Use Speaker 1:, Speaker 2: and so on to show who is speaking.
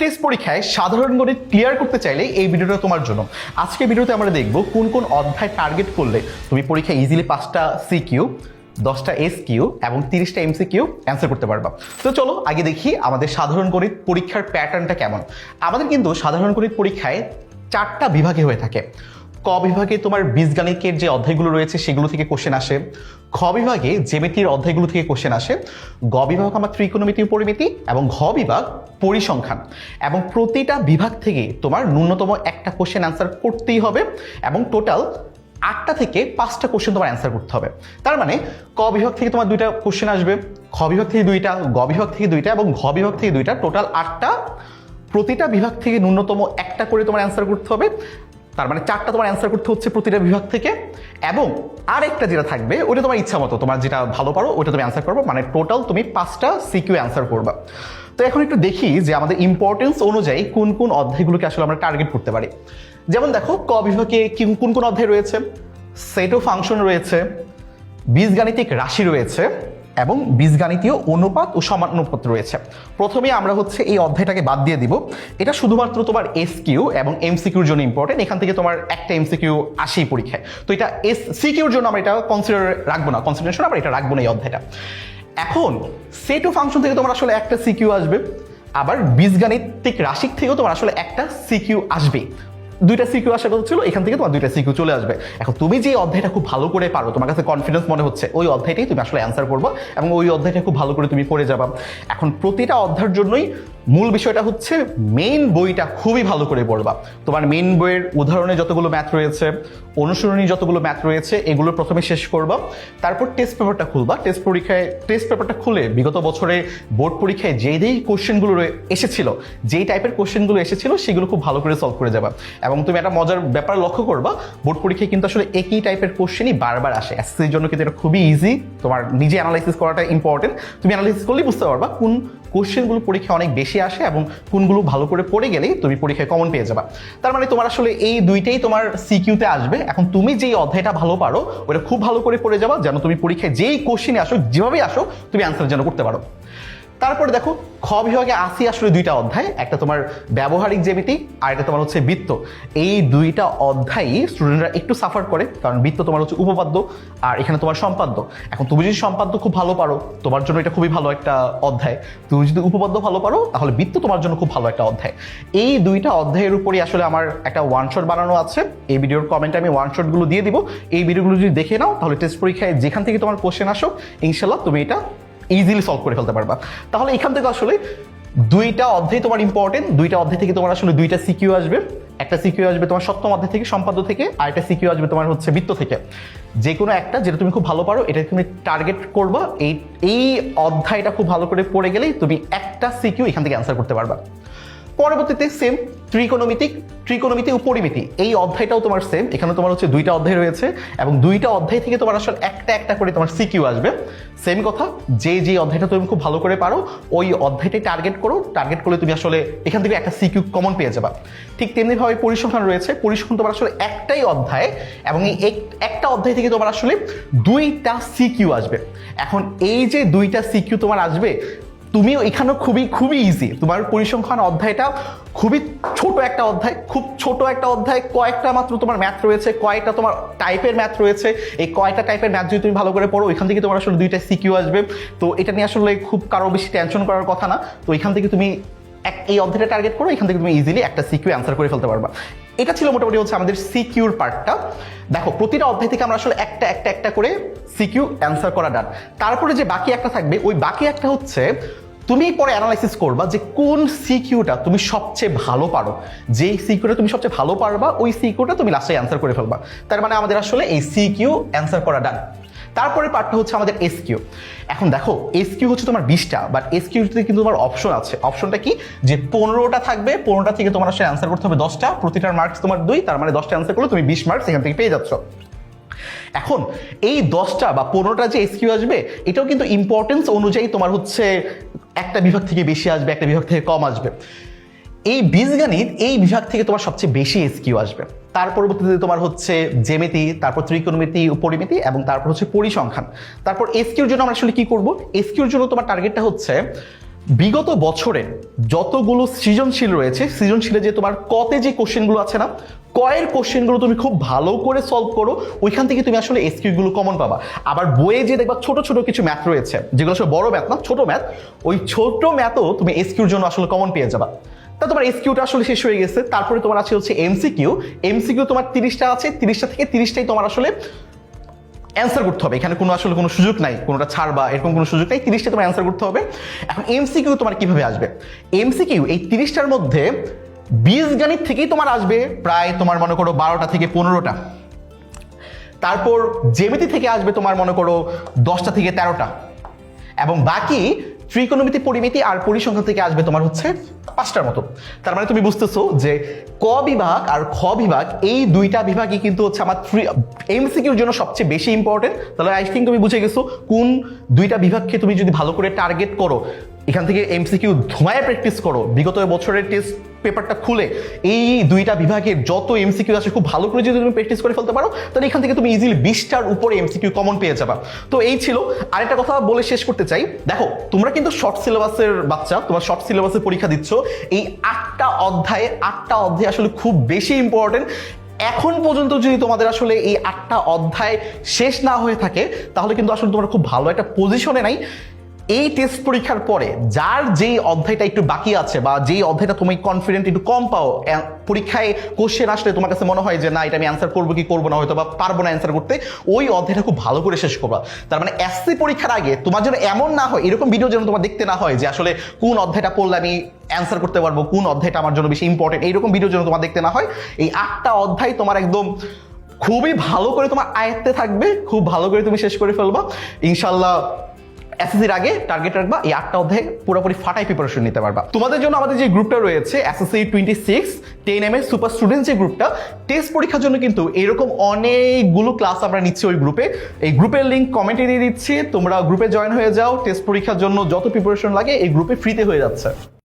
Speaker 1: Test পরীক্ষায় সাধারণ গণিত ক্লিয়ার করতে চাইলে এই ভিডিওটা তোমার জন্য। আজকে ভিডিওতে আমরা দেখব কোন কোন অধ্যায় টার্গেট করলে তুমি পরীক্ষায় ইজিলি পাঁচটা সি কিউ দশটা এস কিউ এবং তিরিশটা এমসি কিউ অ্যান্সার করতে পারবা। তো চলো আগে দেখি আমাদের সাধারণ গণিত পরীক্ষার প্যাটার্নটা কেমন। আমাদের কিন্তু সাধারণ গণিত পরীক্ষায় চারটা বিভাগে হয়ে থাকে। ক বিভাগে তোমার বীজগণিতের যে অধ্যায়গুলো রয়েছে সেগুলো থেকে কোশ্চেন আসে। খ বিভাগে জেমেতির অধ্যায়গুলো থেকে কোশ্চেন আসে। গ বিভাগ আমার ত্রিকোণমিতি পরিমিতি এবং ঘ বিভাগ পরিসংখ্যান। এবং প্রতিটা বিভাগ থেকে তোমার ন্যূনতম একটা কোশ্চেন অ্যান্সার করতেই হবে এবং টোটাল আটটা থেকে পাঁচটা কোশ্চেন তোমার অ্যান্সার করতে হবে। তার মানে ক বিভাগ থেকে তোমার দুইটা কোশ্চেন আসবে, খ বিভাগ থেকে দুইটা, গ বিভাগ থেকে দুইটা এবং ঘ বিভাগ থেকে দুইটা টোটাল আটটা। প্রতিটা বিভাগ থেকে ন্যূনতম একটা করে তোমার অ্যান্সার করতে হবে। তার মানে চারটা তোমার অ্যান্সার করতে হচ্ছে প্রতিটা বিভাগ থেকে। এবং আরেকটা যেটা থাকবে ওটা তোমার ইচ্ছা মতো, তোমার যেটা ভালো পারো ওটা তুমি অ্যান্সার করব। মানে টোটাল তুমি পাঁচটা সিকিউ অ্যান্সার করবা। তো এখন একটু দেখি যে আমাদের ইম্পর্টেন্স অনুযায়ী কোন কোন অধ্যায়গুলোকে আসলে আমরা টার্গেট করতে পারি। যেমন দেখো, ক বিভাগে কোন কোন অধ্যায় রয়েছে? সেট ও ফাংশন রয়েছে। বীজগাণিতিক রাশি রয়েছে। এবং বীজগাণিতীয় অনুপাত ও সমানুপাত রয়েছে। প্রথমে আমরা হচ্ছে এই অধ্যায়টাকে বাদ দিয়ে দিব। এটা শুধুমাত্র তোমার এস কিউ এবং এমসিকিউর জন্য ইম্পর্টেন্ট এখান থেকে তোমার একটা এমসিকিউ আসেই পরীক্ষায়। তো এটা এস সিকিউর জন্য আমরা এটা কনসিডার রাখব না। কনসিডারেশন আমরা এটা রাখব না এই অধ্যায়টা। এখন সেট ও ফাংশন থেকে তোমার আসলে একটা সিকিউ আসবে। আবার বীজগাণিতিক রাশিক থেকেও তোমার আসলে একটা সিকিউ আসবে। দুইটা সিকিউ আসার কথা ছিল, এখান থেকে তোমার দুইটা সিকিউ চলে আসবে। এখন তুমি যে অধ্যায়টা খুব ভালো করে পারো, তোমার কাছে কনফিডেন্স মনে হচ্ছে, ওই অধ্যায়টাই তুমি আসলে অ্যান্সার করব এবং ওই অধ্যায়টা খুব ভালো করে তুমি করে যাবা। এখন প্রতিটা অধ্যায়ের জন্যই মূল বিষয়টা হচ্ছে মেইন বইটা খুবই ভালো করে পড়বা। তোমার মেইন বইয়ের উদাহরণে যতগুলো ম্যাথ রয়েছে অনুসরণী যতগুলো ম্যাথ রয়েছে, এগুলো প্রথমে শেষ করবা। তারপর টেস্ট পেপারটা খুলবা। টেস্ট পরীক্ষায় টেস্ট পেপারটা খুলে বিগত বছরে বোর্ড পরীক্ষায় যেই যেই কোশ্চেনগুলো এসেছিল, যেই টাইপের কোশ্চেনগুলো এসেছিল, সেগুলো খুব ভালো করে সলভ করে যাবা। এবং তুমি একটা মজার ব্যাপার লক্ষ্য করবা বোর্ড পরীক্ষায় কিন্তু আসলে একই টাইপের কোশ্চেনই বারবার আসে। এসএসসির জন্য কিন্তু এটা খুবই ইজি তোমার নিজে অ্যানালাইসিস করাটা ইম্পর্টেন্ট তুমি অ্যানালাইসিস করলেই বুঝতে পারবা কোন কোশ্চেনগুলো পরীক্ষায় অনেক বেশি আসে এবং কোনগুলো ভালো করে পড়ে গেলেই তুমি পরীক্ষায় কমন পেয়ে যাবা। তার মানে তোমার আসলে এই দুইটাই তোমার সিকিউতে আসবে। এখন তুমি যেই অধ্যায়টা ভালো পারো ওটা খুব ভালো করে পড়ে যাবা, যেন তুমি পরীক্ষায় যেই কোশ্চেনে আসো, যেভাবেই আসো, তুমি অ্যান্সার যেন করতে পারো। তারপরে দেখো, খ বিভাগে আসি আসলে দুইটা অধ্যায়, একটা তোমার ব্যবহারিক জ্যামিতি, আর একটা তোমার হচ্ছে বৃত্ত। এই দুইটা অধ্যায়ই স্টুডেন্টরা একটু সাফার করে, কারণ বৃত্ত তোমার হচ্ছে উপপাদ্য, আর এখানে তোমার সম্পাদ্য। এখন তুমি যদি সম্পাদ্য খুব ভালো পারো, তোমার জন্য এটা খুবই ভালো একটা অধ্যায়। তুমি যদি উপপাদ্য ভালো পারো, তাহলে বৃত্ত তোমার জন্য খুব ভালো একটা অধ্যায়। এই দুইটা অধ্যায়ের উপরই আসলে আমার একটা ওয়ান শট বানানো আছে। এই ভিডিওর কমেন্টে আমি ওয়ান শটগুলো দিয়ে দিব। এই ভিডিওগুলো যদি দেখে নাও, তাহলে টেস্ট পরীক্ষায় যেখান থেকে তোমার কোশ্চেন আসো ইনশাল্লাহ তুমি এটা ইজিলি সলভ করে ফেলতে পারবা। তাহলে এখান থেকে আসলে দুইটা অধ্যায় তোমার ইম্পর্টেন্ট দুইটা অধ্যায় থেকে তোমার আসলে দুইটা সিকিউ আসবে, একটা সিকিউ আসবে তোমার সপ্তম অধ্যায় থেকে, সম্পাদ্য থেকে, আর একটা সিকিউ আসবে তোমার হচ্ছে বৃত্ত থেকে। যে কোনো একটা, যেটা তুমি খুব ভালো পারো, এটা তুমি টার্গেট করবা, এই এই অধ্যায়টা খুব ভালো করে পড়ে গেলেই তুমি একটা সিকিউ এখান থেকে অ্যান্সার করতে পারবা। পরবর্তীতে সেম ত্রিকোণমিতিক, ত্রিকোণমিতি ও পরিমিতি। এই অধ্যায়টাও তোমার সেম এখানে তোমার হচ্ছে দুইটা অধ্যায় রয়েছে এবং দুইটা অধ্যায় থেকে তোমার আসলে একটা একটা করে তোমার সিকিউ আসবে। সেম কথা, যে যে অধ্যায়টা তুমি খুব ভালো করে পারো, ওই অধ্যায়টাই টার্গেট করো। টার্গেট করলে তুমি আসলে এখান থেকে একটা সিকিউ কমন পেয়ে যাবা। ঠিক তেমনিভাবে পরিসংখ্যান রয়েছে। পরিসংখ্যান তোমার আসলে একটাই অধ্যায় এবং এই এক- একটা অধ্যায় থেকে তোমার আসলে দুইটা সিকিউ আসবে। এখন এই যে দুইটা সিকিউ তোমার আসবে তুমিও এখানেও খুবই খুবই ইজি তোমার পরিসংখ্যান অধ্যায়টা খুবই ছোট একটা অধ্যায়, খুব ছোট একটা অধ্যায়, কয়েকটা মাত্র তোমার ম্যাথ রয়েছে, কয়েকটা তোমার টাইপের ম্যাথ রয়েছে। এই কয়েকটা টাইপের ম্যাথ যদি তুমি ভালো করে পড়ো এখান থেকে তোমার আসলে দুইটা সিকিউ আসবে। তো এটা নিয়ে আসলে খুব কারও বেশি টেনশন করার কথা না। তো এখান থেকে তুমি এক, এই অধ্যায়টা টার্গেট করো, এখান থেকে তুমি ইজিলি একটা সিকিউ অ্যান্সার করে ফেলতে পারবা। এটা ছিল মোটামুটি হচ্ছে আমাদের সিকিউর পার্টটা দেখো, প্রতিটা অধ্যায় থেকে আমরা আসলে একটা একটা একটা করে সিকিউ অ্যান্সার করা ডান তারপরে যে বাকি একটা থাকবে, ওই বাকি একটা হচ্ছে তুমি পরে অ্যানালাইসিস করবা যে কোন সিকিউটা তুমি সবচেয়ে ভালো পারো। যেই সিকিউটা তুমি সবচেয়ে ভালো পারবা, ওই সিকিউটা তুমি লাস্টে অ্যান্সার করে ফেলবা। তার মানে আমাদের আসলে এই সিকিউ অ্যান্সার করা ডান তারপরে পার্টটা হচ্ছে আমাদের এসকিউ এখন দেখো এসকিউ হচ্ছে তোমার বিশটা বাট এসকিউতে কিন্তু তোমার অপশন আছে। অপশনটা কি? যে পনেরোটা থাকবে, পনেরোটা থেকে তোমার আসলে অ্যান্সার করতে হবে দশটা, প্রতিটার মার্কস তোমার দুই, তার মানে দশটা অ্যান্সার করলে তুমি বিশ মার্কস এখান থেকে পেয়ে যাচ্ছ। এখন, এই দশটা বা পনেরোটা যে এসকিউ আসবে, এটাও কিন্তু ইম্পর্টেন্স অনুযায়ী তোমার হচ্ছে একটা বিভাগ থেকে বেশি আসবে, একটা বিভাগ থেকে কম আসবে। এই বীজগণিত এই বিভাগ থেকে তোমার সবচেয়ে বেশি এসকিউ আসবে। তার পরবর্তীতে তোমার হচ্ছে জেমিতি তারপর ত্রিকোণমিতি পরিমিতি এবং তারপর হচ্ছে পরিসংখ্যান। তারপর এসকিউর জন্য আমরা আসলে কি করব? এসকিউর জন্য তোমার টার্গেটটা হচ্ছে বিগত বছরে যতগুলো সৃজনশীল রয়েছে, সৃজনশীলে যে তোমার কতে যে কোশ্চেনগুলো আছে না কয়ের কোশ্চেনগুলো তুমি খুব ভালো করে সলভ করো, ওইখান থেকে তুমি আসলে এসকিউগুলো কমন পাবা। আবার বইয়ে যে দেখবা ছোট ছোট কিছু ম্যাথ রয়েছে, যেগুলো আসলে বড় ম্যাথ না, ছোট ম্যাথ ওই ছোট ম্যাথও তুমি এসকিউর জন্য আসলে কমন পেয়ে যাবা। তা তোমার এসকিউটা আসলে শেষ হয়ে গেছে, তারপরে তোমার আছে হচ্ছে এমসিকিউ। এমসিকিউ তোমার তিরিশটা আছে, তিরিশটা থেকে তিরিশটাই তোমার আসলে অ্যান্সার করতে হবে। এখানে কোনো আসলে কোনো সুযোগ নাই, কোনোটা ছাড় বা এরকম কোনো সুযোগ নাই তিরিশটা তোমার অ্যান্সার করতে হবে। এখন এমসিকিউ তোমার কীভাবে আসবে? এমসিকিউ এই তিরিশটার মধ্যে বীজগণিত থেকেই তোমার আসবে প্রায় তোমার মনে করো বারোটা থেকে পনেরোটা। তারপর জেমিতি থেকে আসবে তোমার মনে করো দশটা থেকে তেরোটা। এবং বাকি ত্রিকোণমিতি পরিমিতি আর পরিসংখ্যান থেকে আসবে তোমার হচ্ছে পাঁচটার মতো। তার মানে তুমি বুঝতেছো যে ক বিভাগ আর খ বিভাগ, এই দুইটা বিভাগই কিন্তু হচ্ছে আমার থ্রি এমসিকিউর জন্য সবচেয়ে বেশি ইম্পর্টেন্ট তাহলে আই থিঙ্ক তুমি বুঝে গেছো কোন দুইটা বিভাগকে তুমি যদি ভালো করে টার্গেট করো এখান থেকে এমসিকিউ ধোঁয়ায় প্র্যাকটিস করো। বিগত বছরের টেস্ট পেপারটা খুলে এই দুইটা বিভাগের যত এমসিকিউ আছে, খুব ভালো করে যদি তুমি প্র্যাকটিস করে ফেলতে পারো, তাহলে এখান থেকে তুমি ইজিলি বিশটার উপরে এমসিকিউ কমন পেয়ে যাবা। তো এই ছিল। আরেকটা কথা বলে শেষ করতে চাই। দেখো, তোমরা কিন্তু শর্ট সিলেবাসের বাচ্চা, তোমার শর্ট সিলেবাসের পরীক্ষা দিচ্ছ। এই আটটা অধ্যায়ে, আটটা অধ্যায় আসলে খুব বেশি ইম্পর্টেন্ট এখন পর্যন্ত যদি তোমাদের আসলে এই আটটা অধ্যায় শেষ না হয়ে থাকে, তাহলে কিন্তু আসলে তোমরা খুব ভালো একটা পজিশনে নাই। এই টেস্ট পরীক্ষার পরে যার যেই অধ্যায়টা একটু বাকি আছে বা যেই অধ্যায়টা তুমি কনফিডেন্ট একটু কম পাও পরীক্ষায় কোশ্চেন আসলে তোমার কাছে মনে হয় যে, না, এটা আমি অ্যান্সার করব কি করব না হয়তো বা পারব না অ্যান্সার করতে। ওই অধ্যায়টা খুব ভালো করে শেষ করবা। তার মানে এসসি পরীক্ষার আগে তোমার যেন এমন না হয়, এরকম ভিডিও যেন তোমার দেখতে না হয় যে, আসলে কোন অধ্যায়টা পড়লে আমি অ্যান্সার করতে পারব, কোন অধ্যায়টা আমার জন্য বেশি ইম্পর্টেন্ট এইরকম ভিডিও যেন তোমার দেখতে না হয়। এই আটটা অধ্যায় তোমার একদম খুবই ভালো করে তোমার আয়ত্তে থাকবে, খুব ভালো করে তুমি শেষ করে ফেলবা। ইনশাল্লাহ এসএসসির আগে টার্গেট রাখবা, এই আটটা অধ্যায়ে পুরোপুরি ফাটাই প্রিপারেশন নিতে পারবা। তোমাদের জন্য আমাদের যে গ্রুপটা রয়েছে SSC twenty six ten M এর সুপার স্টুডেন্ট যে গ্রুপটা টেস্ট পরীক্ষার জন্য কিন্তু এরকম অনেকগুলো ক্লাস আমরা নিচ্ছি ওই গ্রুপে এই গ্রুপের লিঙ্ক কমেন্টে দিয়ে দিচ্ছি, তোমরা গ্রুপে জয়েন হয়ে যাও টেস্ট পরীক্ষার জন্য যত প্রিপারেশন লাগে, এই গ্রুপে ফ্রিতে হয়ে যাচ্ছে।